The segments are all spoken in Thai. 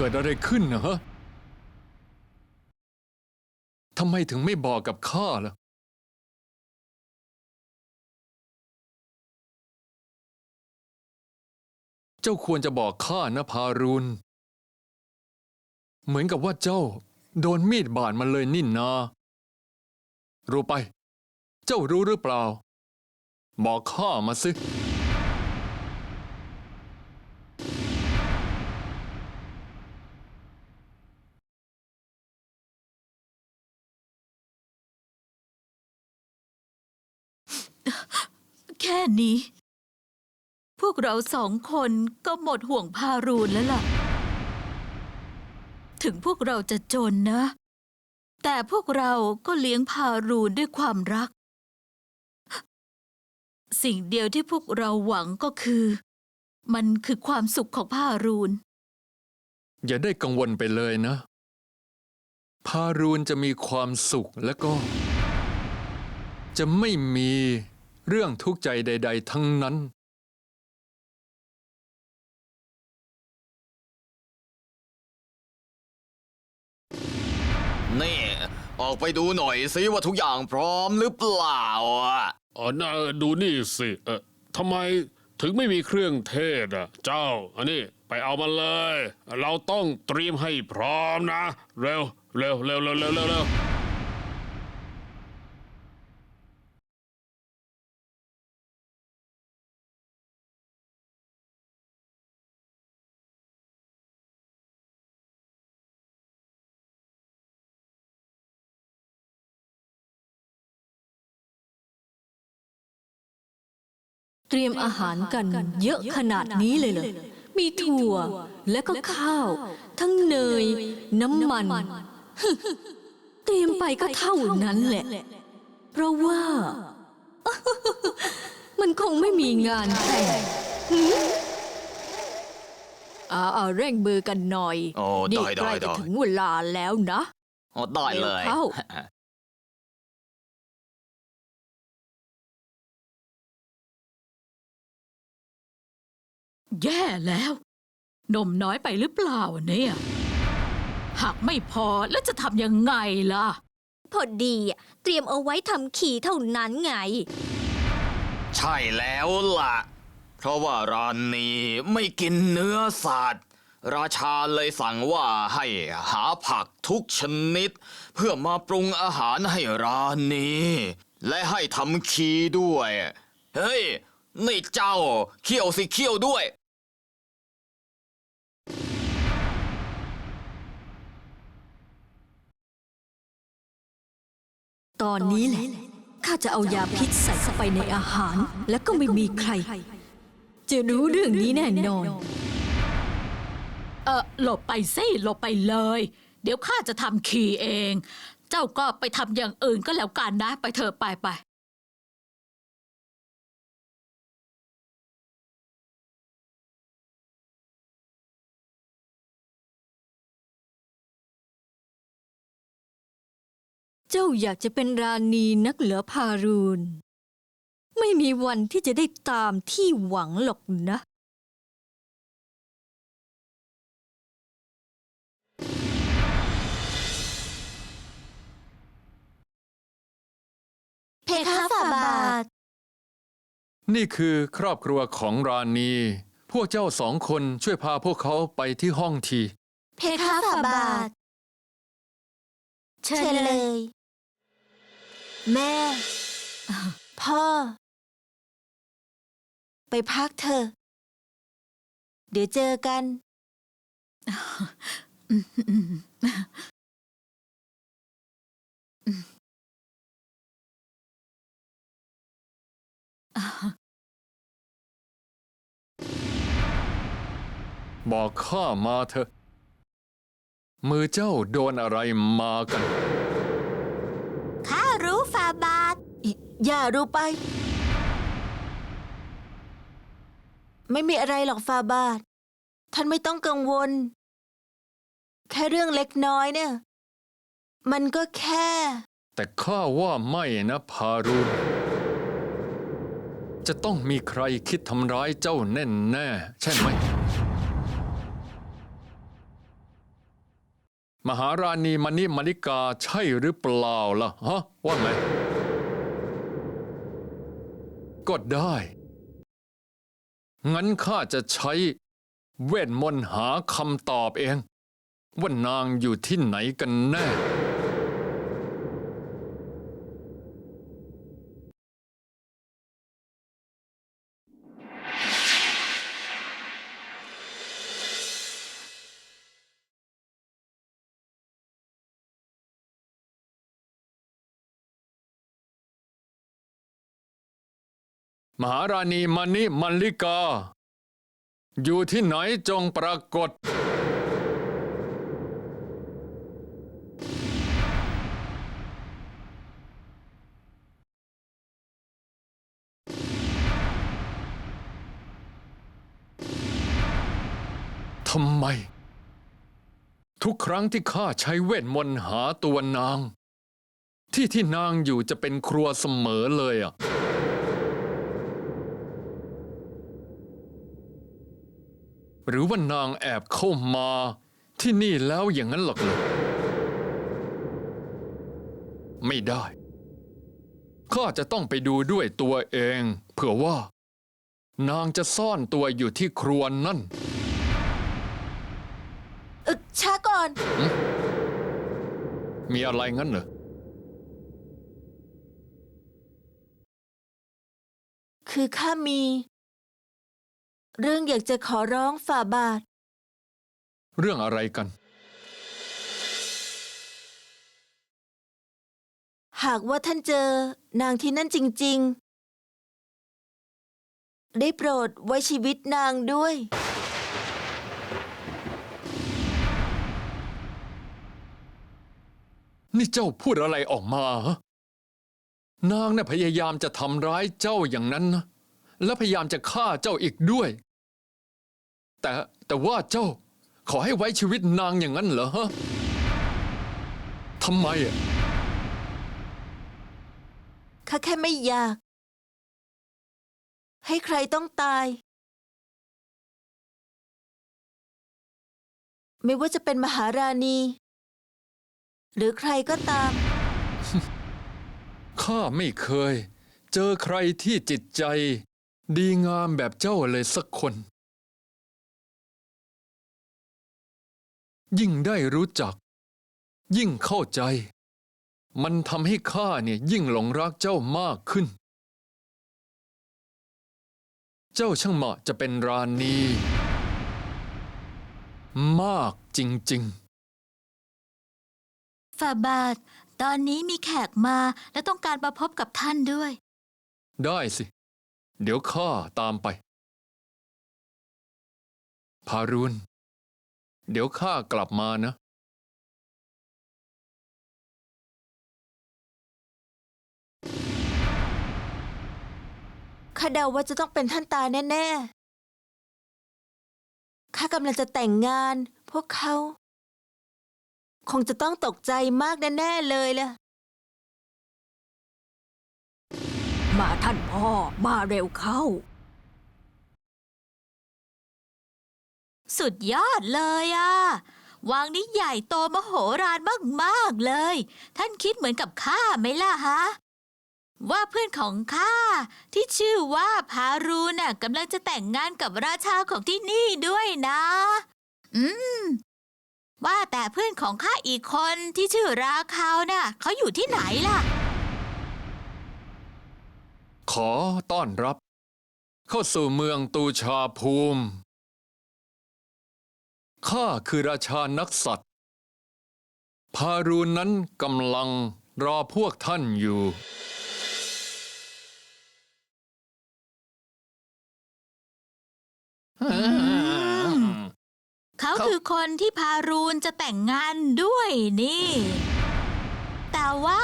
เกิดอะไรขึ้นนะฮะทำไมถึงไม่บอกกับข้าล่ะ เจ้าควรจะบอกข้านะพารุนเหมือนกับว่าเจ้า โดนมีดบาดมันเลยนิ่นนารู้ไป เจ้ารู้หรือเปล่า บอกข้ามาสิ แค่นี้ พวกเราสองคนก็หมดห่วงพารูนแล้วล่ะ ถึงพวกเราจะจนนะ แต่พวกเราก็เลี้ยงพารูนด้วยความรัก สิ่งเดียวที่พวกเราหวังก็คือ มันคือความสุขของพารูน อย่าได้กังวลไปเลยนะ พารูนจะมีความสุขแล้วก็ จะไม่มี เรื่องทุกข์ใจใด ๆ ทั้งนั้นนี่ออกไปดูหน่อยสิว่าทุกอย่างพร้อมหรือเปล่าอะอ๋อน่าดูนี่สิเออทำไมถึงไม่มีเครื่องเทศอะ เจ้า อันนี้ไปเอามาเลย เราต้องเตรียมให้พร้อมนะ เร็ว เร็วเร็วเร็วเร็วเร็ว เร็วเตรียมอาหารกันเยอะขนาดนี้เลยเหรอ มีถั่วและก็ข้าว ทั้งเนย น้ำมัน เตรียมไปก็เท่านั้นแหละ เพราะว่า มันคงไม่มีงานแต่งหืมอ่าเอาเร่งมือกันหน่อย โอ้นี่ได้ใกล้ได้จะได้ถึงเวลาแล้วนะอ๋อได้เลยเร็วเข้า แย่แล้ว นมน้อยไปหรือเปล่าเนี่ย หากไม่พอแล้วจะทำยังไงล่ะ พอดีอะเตรียมเอาไว้ทำขี่เท่านั้นไง ใช่แล้วล่ะ เพราะว่าร้านนี้ไม่กินเนื้อสัตว์ ราชาเลยสั่งว่าให้หาผักทุกชนิด เพื่อมาปรุงอาหารให้ร้านนี้ และให้ทำคีด้วย เฮ้ย นี่เจ้าเคี่ยวสิเคี่ยวด้วย ตอนนี้แหละข้าจะเอายาพิษใส่เข้าไปในอาหาร แล้วก็ไม่มีใคร จะรู้เรื่องนี้แน่นอน เออหลบไปสิหลบไปเลย เดี๋ยวข้าจะทำขี่เอง เจ้าก็ไปทำอย่างอื่นก็แล้วกันนะ ไปเถอะไปไป เจ้าอยากจะเป็นราณีนักเหลือพารูน ไม่มีวันที่จะได้ตามที่หวังหรอกนะ เพคะฝ่าบาท นี่คือครอบครัวของราณี พวกเจ้าสองคนช่วยพาพวกเขาไปที่ห้องที เพคะฝ่าบาท เชิญเลย แม่ พ่อ ไปพักเถอะ เดี๋ยวเจอกัน บอกข้ามาเถอะ มือเจ้าโดนอะไรมากัน บาท อย่ารู้ไป ไม่มีอะไรหรอกฟาบาท ท่านไม่ต้องกังวล แค่เรื่องเล็กน้อยเนี่ย มันก็แค่ แต่ข้าว่าไม่นะพารุจะต้องมีใครคิดทำร้ายเจ้าแน่แน่ๆใช่ไหม มหาราณีมณิมณิกาใช่หรือเปล่าล่ะฮะว่าไงก็ได้ งั้นข้าจะใช้เวทมนต์หาคำตอบเอง ว่านางอยู่ที่ไหนกันแน่ มหาราณีมานิมัลลิกา อยู่ที่ไหนจงปรากฏ ทำไม ทุกครั้งที่ข้าใช้เวทมนต์หาตัวนาง ที่ที่นางอยู่จะเป็นครัวเสมอเลยอะ หรือว่านางแอบเข้ามาที่นี่แล้วอย่างนั้นหรอกเหรอไม่ได้ ข้าจะต้องไปดูด้วยตัวเอง เผื่อว่า นางจะซ่อนตัวอยู่ที่ครัวนั่นอึกช้าก่อน มีอะไรงั้นเหรอ คือข้ามี เรื่องอยากจะขอร้องฝ่าบาท เรื่องอะไรกัน หากว่าท่านเจอนางที่นั่นจริง ๆ ได้โปรดไว้ชีวิตนางด้วย นี่เจ้าพูดอะไรออกมาฮะนางน่ะพยายามจะทำร้ายเจ้าอย่างนั้นนะและพยายามจะฆ่าเจ้าอีกด้วย แต่แต่ว่าเจ้า ขอให้ไว้ชีวิตนางอย่างนั้นเหรอฮะทำไมอะข้าแค่ไม่อยาก ให้ใครต้องตาย ไม่ว่าจะเป็นมหาราณี หรือใครก็ตาม ข้าไม่เคย เจอใครที่จิตใจ ดีงามแบบเจ้าเลยสักคน ยิ่งได้รู้จัก ยิ่งเข้าใจ มันทำให้ข้าเนี่ยยิ่งหลงรักเจ้ามากขึ้น เจ้าช่างเหมาะจะเป็นราณี มากจริงๆ ฝ่าบาท ตอนนี้มีแขกมาและต้องการมาพบกับท่านด้วย ได้สิ เดี๋ยวข้าตามไป พารุณ เดี๋ยวข้ากลับมานะข้าเดาว่าจะต้องเป็นท่านตาแน่ๆ ข้ากำลังจะแต่งงาน พวกเขา คงจะต้องตกใจมากแน่ๆเลยล่ะ มาท่านพ่อ มาเร็วเข้า สุดยอดเลยอะวังนี้ใหญ่โตมโหฬารมากๆเลย ท่านคิดเหมือนกับข้าไหมล่ะฮะ ว่าเพื่อนของข้าที่ชื่อว่าพารูน่ะกำลังจะแต่งงานกับราชาของที่นี่ด้วยนะ อืม ว่าแต่เพื่อนของข้าอีกคนที่ชื่อราคาวน่ะเขาอยู่ที่ไหนล่ะ ขอต้อนรับ เข้าสู่เมืองตูชาภูมิ ข้าคือราชานักสัตว์ พารูนนั้นกำลังรอพวกท่านอยู่เขา คือคนที่พารูนจะแต่งงานด้วยนี่ แต่ว่า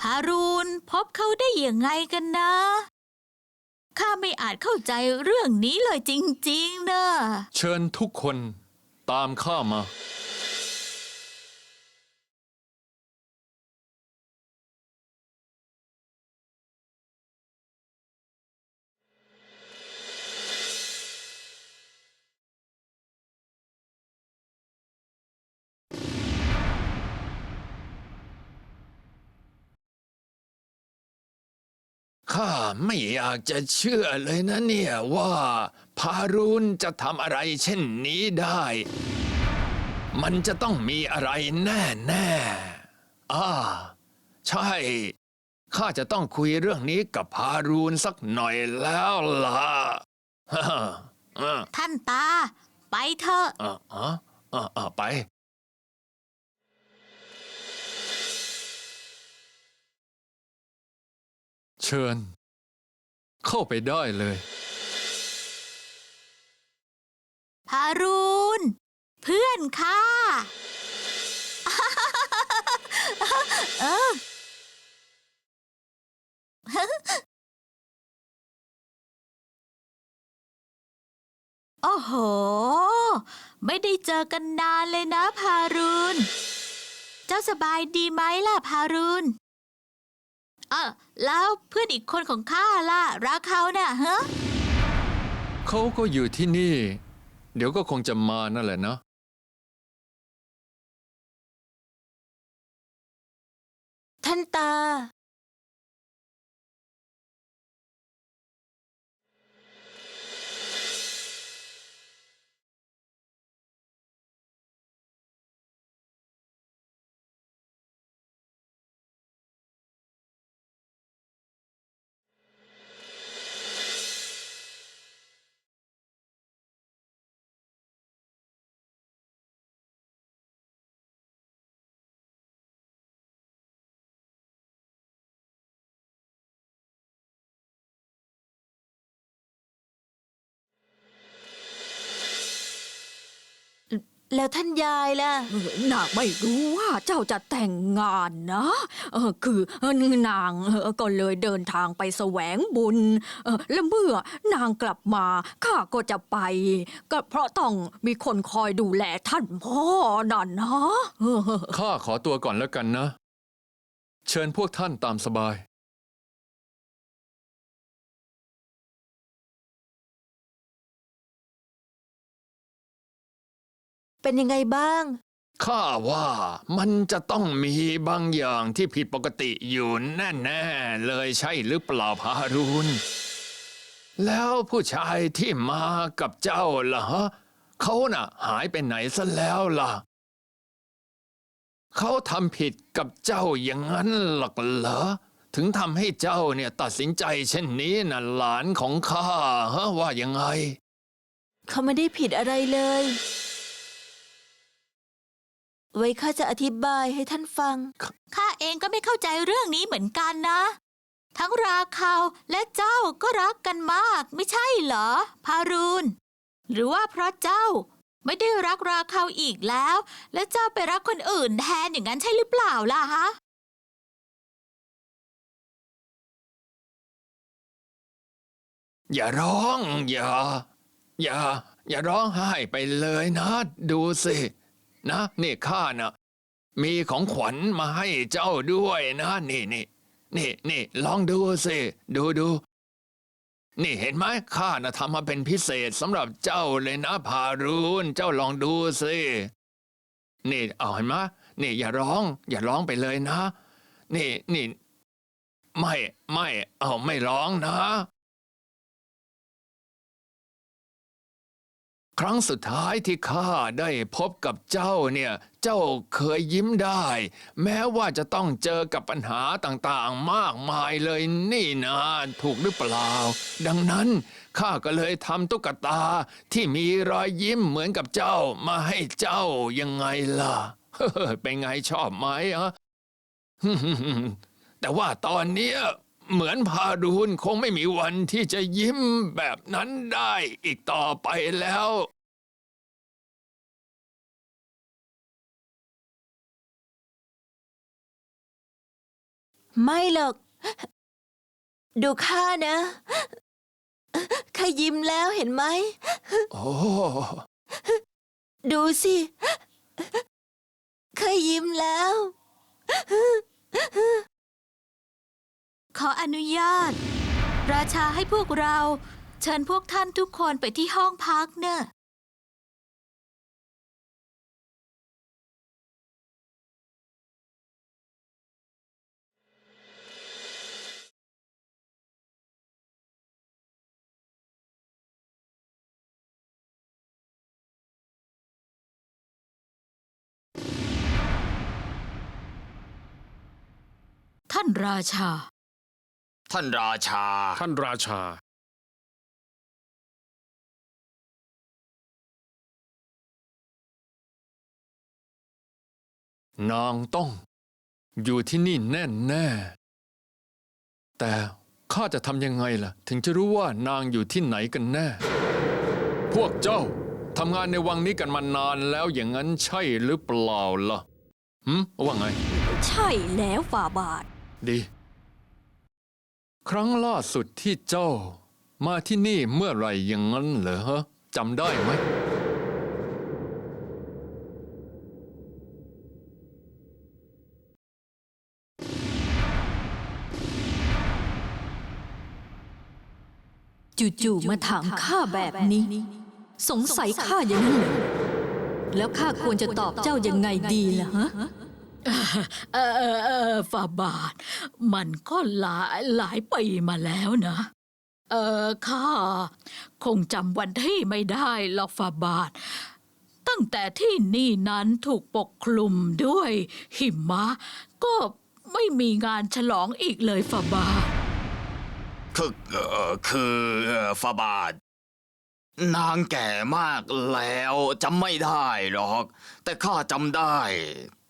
พารูนพบเขาได้ยังไงกันนะ ข้าไม่อาจเข้าใจเรื่องนี้เลยจริงๆนะเชิญทุกคนามข้ามา ข้าไม่อยากจะเชื่อเลยนะเนี่ยว่า พารุนจะทำอะไรเช่นนี้ได้ มันจะต้องมีอะไรแน่แน่ๆอ่าใช่ ข้าจะต้องคุยเรื่องนี้กับพารูนสักหน่อยแล้วล่ะฮ่าอ่าท่านตา ไปเถอะอ่าอ่าอ่าอ่าไปเชิญ เข้าไปได้เลย พารูนเพื่อนค่ะ เออโอ้โห ไม่ได้เจอกันนานเลยนะพารูนเจ้าสบายดีไหมล่ะพารูนเออแล้วเพื่อนอีกคนของข้าล่ะรักเขาน่ะฮะเขาก็อยู่ที่นี่ เดี๋ยวก็คงจะมานั่นแหละเนาะท่านตา แล้วท่านยายล่ะ เออนางไม่รู้ว่าเจ้าจะแต่งงานนะเออคือนางเออก็เลยเดินทางไปแสวงบุญเออและเมื่อนางกลับมาข้าก็จะไป ก็เพราะต้องมีคนคอยดูแลท่านพ่อน่ะนะเออ ข้าขอตัวก่อนแล้วกันนะ เชิญพวกท่านตามสบาย เป็นยังไงบ้าง ข้าว่ามันจะต้องมีบางอย่างที่ผิดปกติอยู่แน่ๆเลยใช่หรือเปล่าพารุนแล้วผู้ชายที่มากับเจ้าล่ะฮะเขาน่ะ หายไปไหนซะแล้วล่ะ เขาทำผิดกับเจ้าอย่างนั้นหรอกเหรอ ถึงทำให้เจ้าเนี่ยตัดสินใจเช่นนี้น่ะหลานของข้าฮะว่ายังไง เขาไม่ได้ผิดอะไรเลย ไว้ข้าจะอธิบายให้ท่านฟัง ข้าเองก็ไม่เข้าใจเรื่องนี้เหมือนกันนะ ทั้งราคาวและเจ้าก็รักกันมากไม่ใช่เหรอ พารูน หรือว่าเพราะเจ้าไม่ได้รักราคาวอีกแล้ว และเจ้าไปรักคนอื่นแทนอย่างนั้นใช่หรือเปล่าล่ะฮะอย่าร้อง อย่า อย่า อย่าร้องไห้ไปเลยนะ ดูสิ นะ นี่ข้านะมีของขวัญมาให้เจ้าด้วยนะ นี่นี่นี่นี่ลองดูสิดูดูนี่เห็นไหมข้านะทำมาเป็นพิเศษสำหรับเจ้าเลยนะพารุนเจ้าลองดูสินี่เอาเห็นไหมนี่อย่าร้อง อย่าร้องไปเลยนะ นี่นี่ ไม่ไม่ เอาไม่ร้องนะ ครั้งสุดท้ายที่ข้าได้พบกับเจ้าเนี่ย เจ้าเคยยิ้มได้ แม้ว่าจะต้องเจอกับปัญหาต่างๆ มากมายเลยนี่นะถูกหรือเปล่า ดังนั้นข้าก็เลยทำตุ๊กตาที่มีรอยยิ้มเหมือนกับเจ้ามาให้เจ้ายังไงล่ะเป็นไงชอบไหมอะแต่ว่าตอนเนี้ย เหมือนพาดูนคงไม่มีวันที่จะยิ้มแบบนั้นได้อีกต่อไปแล้ว ไม่หรอก ดูข้านะข้ายิ้มแล้วเห็นไหม โอ้ ดูสิข้ายิ้มแล้ว ขออนุญาต ราชาให้พวกเรา เชิญพวกท่านทุกคนไปที่ห้องพักเนอะท่านราชา ท่านราชา ท่านราชา นางต้อง อยู่ที่นี่แน่แน่ๆแต่ข้าจะทำยังไงล่ะ ถึงจะรู้ว่านางอยู่ที่ไหนกันแน่ พวกเจ้าทำงานในวังนี้กันมานานแล้วอย่างนั้นใช่หรือเปล่าล่ะ หืมว่าไง ใช่แล้วฝ่าบาท ดี ครั้งล่าสุดที่เจ้า มาที่นี่เมื่อไหร่อย่างนั้นเหรอฮะจำได้ไหม จู่ๆมาถามข้าแบบนี้ สงสัยข้าอย่างนั้นเหรอแล้วข้าควรจะตอบเจ้ายังไงดีล่ะฮะ เออเออเออฝาบาท มันก็หลายหลายปีมาแล้วนะ เออข้าคงจำวันที่ไม่ได้หรอกฝาบาท ตั้งแต่ที่นี่นั้นถูกปกคลุมด้วยหิมะ ก็ไม่มีงานฉลองอีกเลยฝาบาท คือเอ่อคือเอ่อฟาบาท นางแก่มากแล้วจำไม่ได้หรอก แต่ข้าจำได้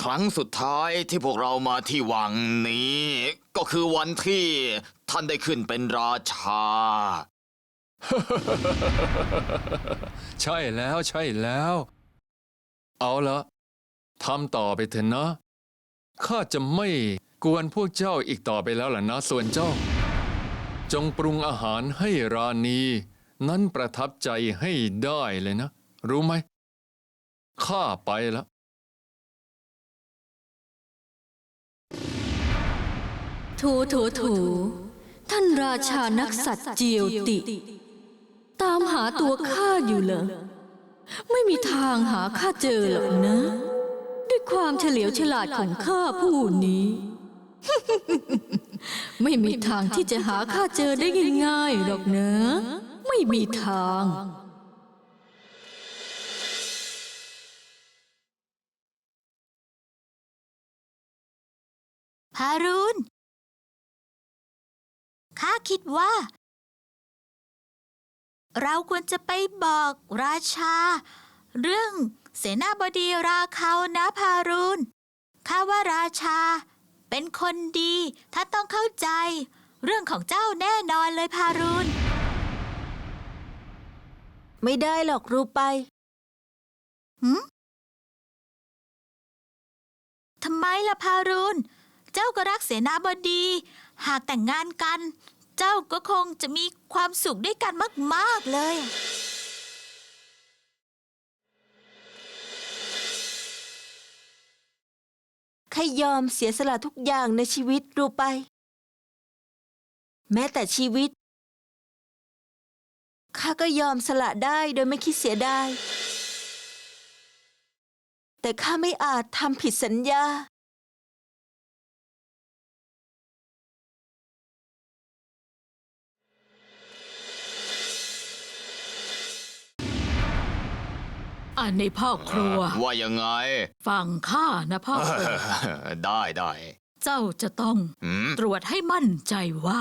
ครั้งสุดท้ายที่พวกเรามาที่วังนี้ ก็คือวันที่ท่านได้ขึ้นเป็นราชา ใช่แล้วใช่แล้ว เอาละทำต่อไปเถอะนะข้าจะไม่กวนพวกเจ้าอีกต่อไปแล้วล่ะนะ ส่วนเจ้า จงปรุงอาหารให้ราณี นั้นประทับใจให้ได้เลยนะ รู้ไหมข้าไปแล้ว ถโถโถท่านราชานักสัตว์เจียวติ ตามหาตัวข้าอยู่เหรอ ไม่มีทางหาข้าเจอหรอกนะ ด้วยความเฉลียวฉลาดของข้าผู้นี้ ไม่มีทางที่จะหาข้าเจอได้ง่ายๆหรอกนะ ไม่มีทางพารุน ข้าคิดว่า เราควรจะไปบอกราชา เรื่องเสนาบดีราเขานะพารุนข้าว่าราชา เป็นคนดีถ้านต้องเข้าใจ เรื่องของเจ้าแน่นอนเลยพารุนไม่ได้หรอกรู้ไปหืมทำไมล่ะพารุนเจ้าก็รักเสนาบดี หากแต่งงานกัน เจ้าก็คงจะมีความสุขด้วยกันมาก ๆ เลยข้ายอมเสียสละทุกอย่างในชีวิตรู้ไป แม้แต่ชีวิต ข้าก็ยอมสละได้โดยไม่คิดเสียดาย แต่ข้าไม่อาจทำผิดสัญญา อันในพ่อครัว ว่ายังไง ฟังข้านะพ่อครัว ได้ได้เจ้าจะต้องหืมตรวจให้มั่นใจว่า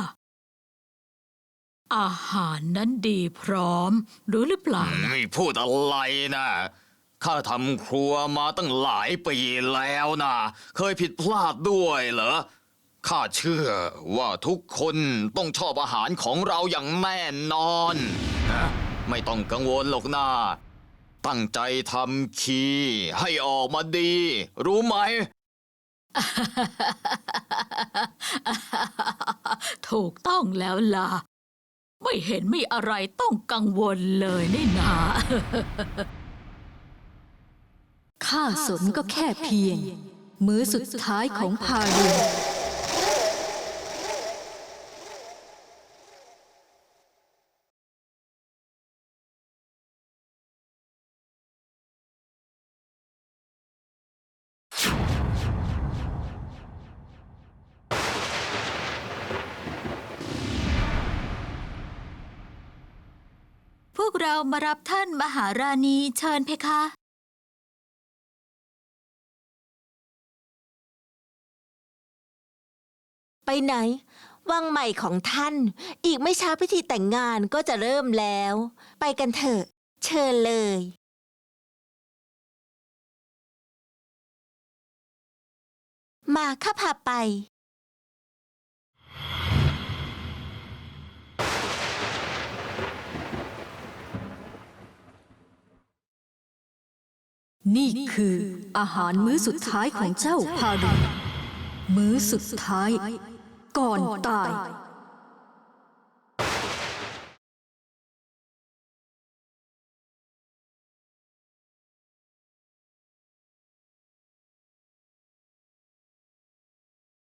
อาหารนั้นดีพร้อมรู้หรือเปล่าล่ะไม่พูดอะไรนะข้าทำครัวมาตั้งหลายปีแล้วนะเคยผิดพลาดด้วยเหรอข้าเชื่อว่าทุกคนต้องชอบอาหารของเราอย่างแน่นอนนะไม่ต้องกังวลหรอกนะ ตั้งใจทำคีให้ออกมาดี รู้ไหม ถูกต้องแล้วล่ะ ไม่เห็นมีอะไรต้องกังวลเลยนี่นา ข้าสนก็แค่เพียง มื้อสุดท้ายของพารุ เรามารับท่านมหาราณีเชิญเพคะ ไปไหน วังใหม่ของท่าน อีกไม่ช้าพิธีแต่งงานก็จะเริ่มแล้ว ไปกันเถอะ เชิญเลย มาข้าพาไป นี่คืออาหารมื้อสุดท้ายของเจ้าพารุมื้อสุดท้าย ก่อนตาย